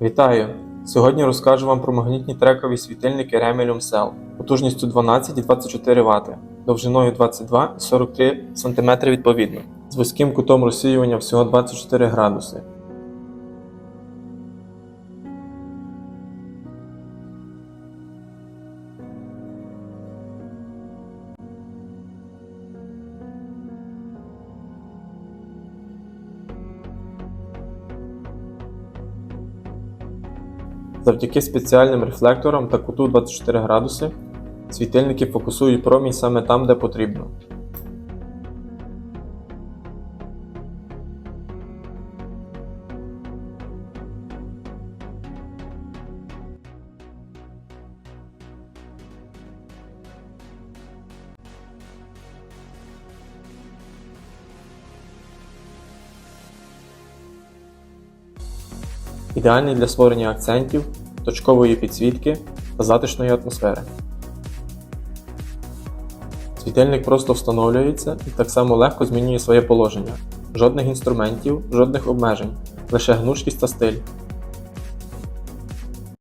Вітаю! Сьогодні розкажу вам про магнітні трекові світильники Remelium Cell потужністю 12 і 24 Вт, довжиною 22 і 43 см відповідно, з вузьким кутом розсіювання всього 24 градуси. Завдяки спеціальним рефлекторам та куту 24 градуси світильники фокусують промінь саме там, де потрібно. Ідеальний для створення акцентів, точкової підсвітки та затишної атмосфери. Світильник просто встановлюється і так само легко змінює своє положення. Жодних інструментів, жодних обмежень, лише гнучкість та стиль.